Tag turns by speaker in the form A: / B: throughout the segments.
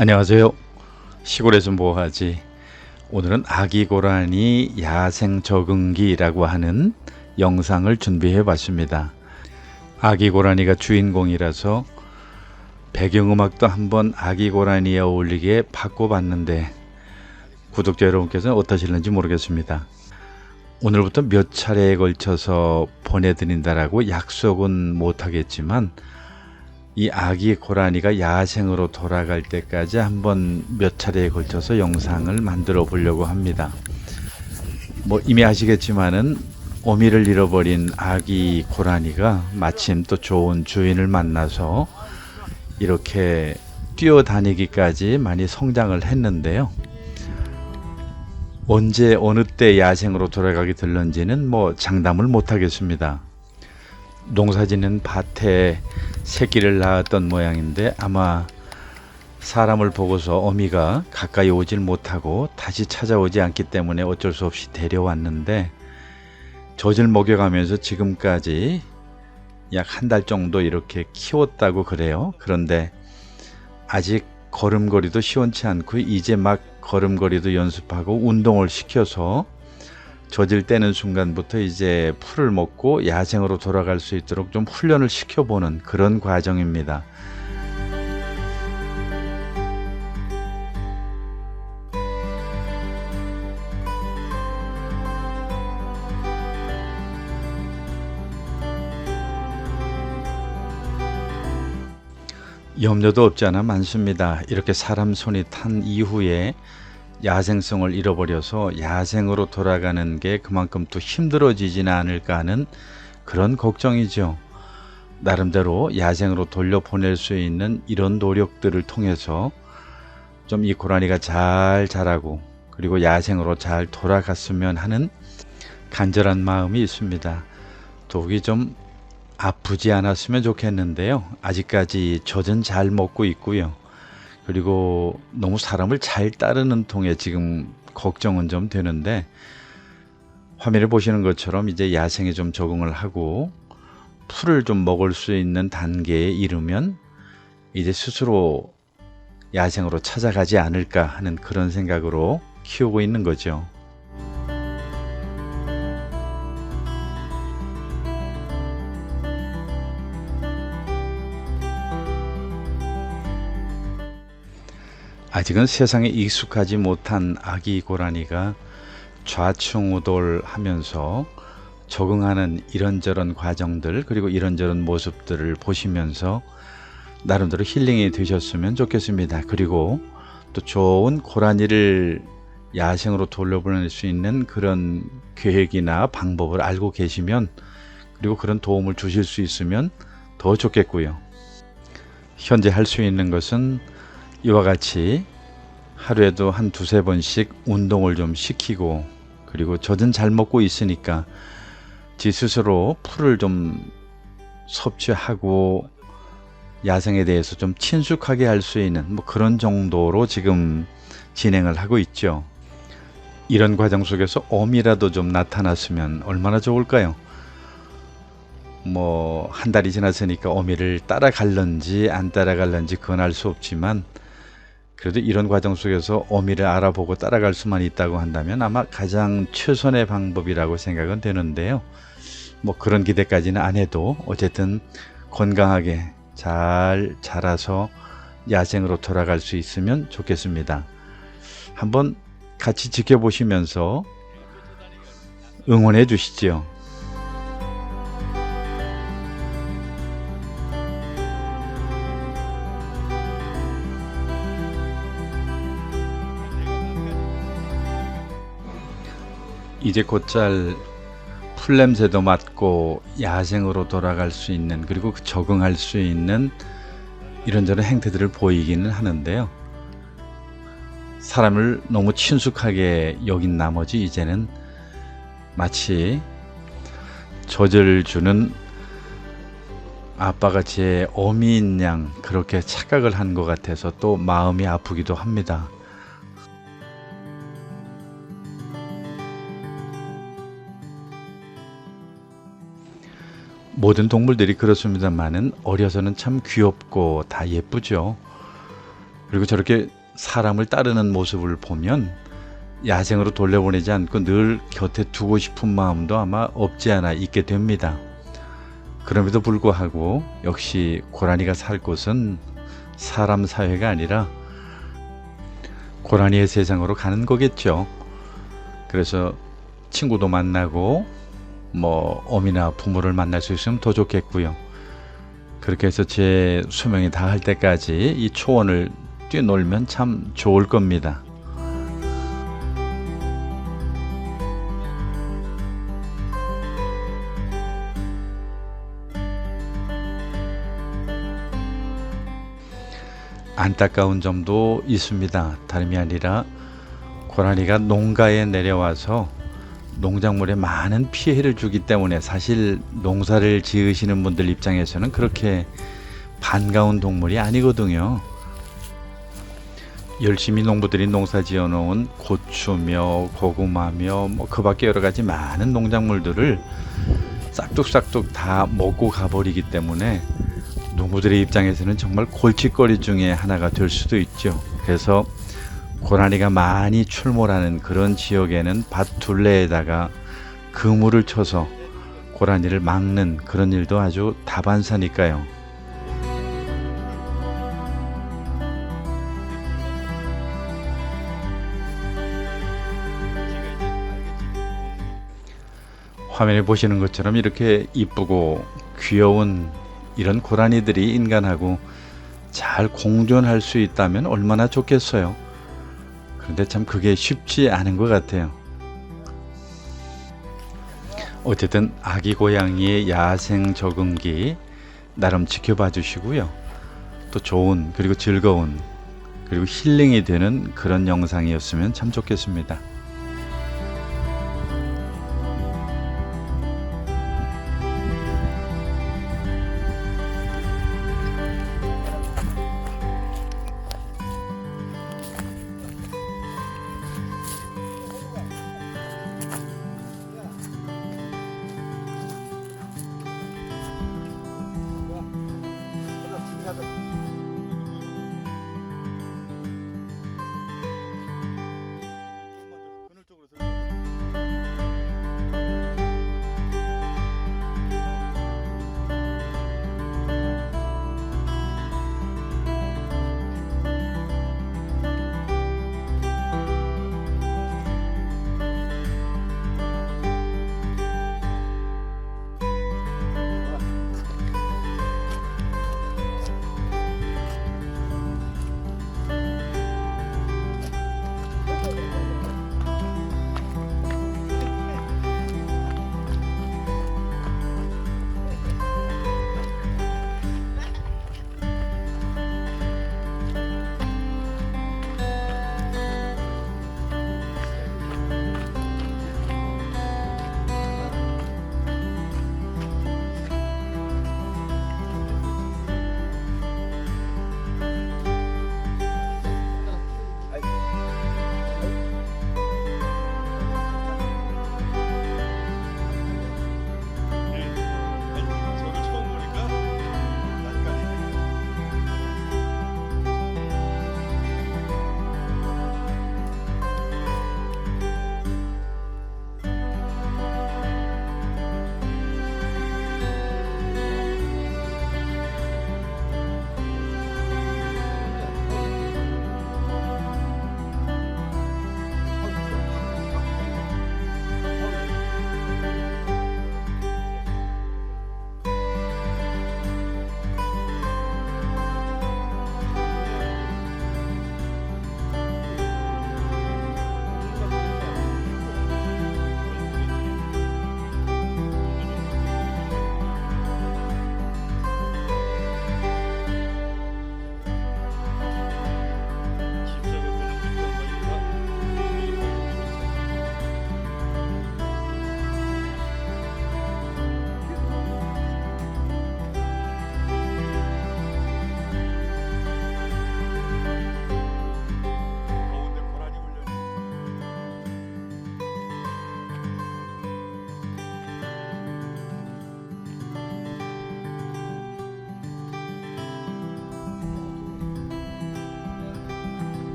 A: 안녕하세요. 시골에서 뭐하지? 오늘은 아기 고라니 야생 적응기라고 하는 영상을 준비해 봤습니다. 아기 고라니가 주인공이라서 배경음악도 한번 아기 고라니에 어울리게 바꿔봤는데 구독자 여러분께서는 어떠실는지 모르겠습니다. 오늘부터 몇 차례에 걸쳐서 보내드린다라고 약속은 못하겠지만 이 아기 고라니가 야생으로 돌아갈 때까지 한번 몇 차례에 걸쳐서 영상을 만들어 보려고 합니다. 뭐 이미 아시겠지만은 어미를 잃어버린 아기 고라니가 마침 또 좋은 주인을 만나서 이렇게 뛰어다니기까지 많이 성장을 했는데요. 언제 어느 때 야생으로 돌아가게 될런지는 뭐 장담을 못 하겠습니다. 농사짓는 밭에 새끼를 낳았던 모양인데 아마 사람을 보고서 어미가 가까이 오질 못하고 다시 찾아오지 않기 때문에 어쩔 수 없이 데려왔는데 젖을 먹여가면서 지금까지 약 한 달 정도 이렇게 키웠다고 그래요. 그런데 아직 걸음걸이도 시원치 않고 이제 막 걸음걸이도 연습하고 운동을 시켜서 젖을 떼는 순간부터 이제 풀을 먹고 야생으로 돌아갈 수 있도록 좀 훈련을 시켜보는 그런 과정입니다. 염려도 없지 않아 많습니다. 이렇게 사람 손이 탄 이후에 야생성을 잃어버려서 야생으로 돌아가는 게 그만큼 또 힘들어지지는 않을까 하는 그런 걱정이죠. 나름대로 야생으로 돌려보낼 수 있는 이런 노력들을 통해서 좀 이 고라니가 잘 자라고 그리고 야생으로 잘 돌아갔으면 하는 간절한 마음이 있습니다. 독이 좀 아프지 않았으면 좋겠는데요. 아직까지 젖은 잘 먹고 있고요. 그리고 너무 사람을 잘 따르는 통에 지금 걱정은 좀 되는데 화면에 보시는 것처럼 이제 야생에 좀 적응을 하고 풀을 좀 먹을 수 있는 단계에 이르면 이제 스스로 야생으로 찾아가지 않을까 하는 그런 생각으로 키우고 있는 거죠. 아직은 세상에 익숙하지 못한 아기 고라니가 좌충우돌하면서 적응하는 이런저런 과정들 그리고 이런저런 모습들을 보시면서 나름대로 힐링이 되셨으면 좋겠습니다. 그리고 또 좋은 고라니를 야생으로 돌려보낼 수 있는 그런 계획이나 방법을 알고 계시면 그리고 그런 도움을 주실 수 있으면 더 좋겠고요. 현재 할 수 있는 것은 이와 같이 하루에도 한 두세 번씩 운동을 좀 시키고 그리고 젖은 잘 먹고 있으니까 지 스스로 풀을 좀 섭취하고 야생에 대해서 좀 친숙하게 할 수 있는 뭐 그런 정도로 지금 진행을 하고 있죠. 이런 과정 속에서 어미라도 좀 나타났으면 얼마나 좋을까요? 뭐 한 달이 지났으니까 어미를 따라갈런지 안 따라갈런지 그건 알 수 없지만 그래도 이런 과정 속에서 어미를 알아보고 따라갈 수만 있다고 한다면 아마 가장 최선의 방법이라고 생각은 되는데요. 뭐 그런 기대까지는 안 해도 어쨌든 건강하게 잘 자라서 야생으로 돌아갈 수 있으면 좋겠습니다. 한번 같이 지켜보시면서 응원해 주시죠. 이제 곧잘 풀냄새도 맡고 야생으로 돌아갈 수 있는 그리고 그 적응할 수 있는 이런저런 행태들을 보이기는 하는데요. 사람을 너무 친숙하게 여긴 나머지 이제는 마치 젖을 주는 아빠가 제 어미인 양 그렇게 착각을 한 것 같아서 또 마음이 아프기도 합니다. 모든 동물들이 그렇습니다만은 어려서는 참 귀엽고 다 예쁘죠. 그리고 저렇게 사람을 따르는 모습을 보면 야생으로 돌려보내지 않고 늘 곁에 두고 싶은 마음도 아마 없지 않아 있게 됩니다. 그럼에도 불구하고 역시 고라니가 살 곳은 사람 사회가 아니라 고라니의 세상으로 가는 거겠죠. 그래서 친구도 만나고 뭐 어미나 부모를 만날 수 있으면 더 좋겠고요. 그렇게 해서 제 수명이 다할 때까지 이 초원을 뛰놀면 참 좋을 겁니다. 안타까운 점도 있습니다. 다름이 아니라 고라니가 농가에 내려와서 농작물에 많은 피해를 주기 때문에 사실 농사를 지으시는 분들 입장에서는 그렇게 반가운 동물이 아니거든요. 열심히 농부들이 농사 지어 놓은 고추며 고구마며 뭐 그밖에 여러 가지 많은 농작물들을 싹둑싹둑 다 먹고 가버리기 때문에 농부들의 입장에서는 정말 골칫거리 중에 하나가 될 수도 있죠. 그래서 고라니가 많이 출몰하는 그런 지역에는 밭 둘레에다가 그물을 쳐서 고라니를 막는 그런 일도 아주 다반사니까요. 화면에 보시는 것처럼 이렇게 이쁘고 귀여운 이런 고라니들이 인간하고 잘 공존할 수 있다면 얼마나 좋겠어요. 그런데 참 그게 쉽지 않은 것 같아요. 어쨌든 아기 고양이의 야생 적응기 나름 지켜봐 주시고요. 또 좋은 그리고 즐거운 그리고 힐링이 되는 그런 영상이었으면 참 좋겠습니다.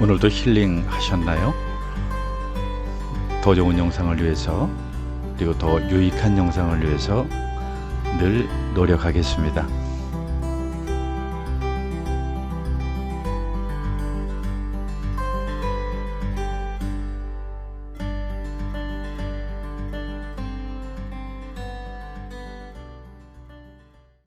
A: 오늘도 힐링 하셨나요? 더 좋은 영상을 위해서 그리고 더 유익한 영상을 위해서 늘 노력하겠습니다.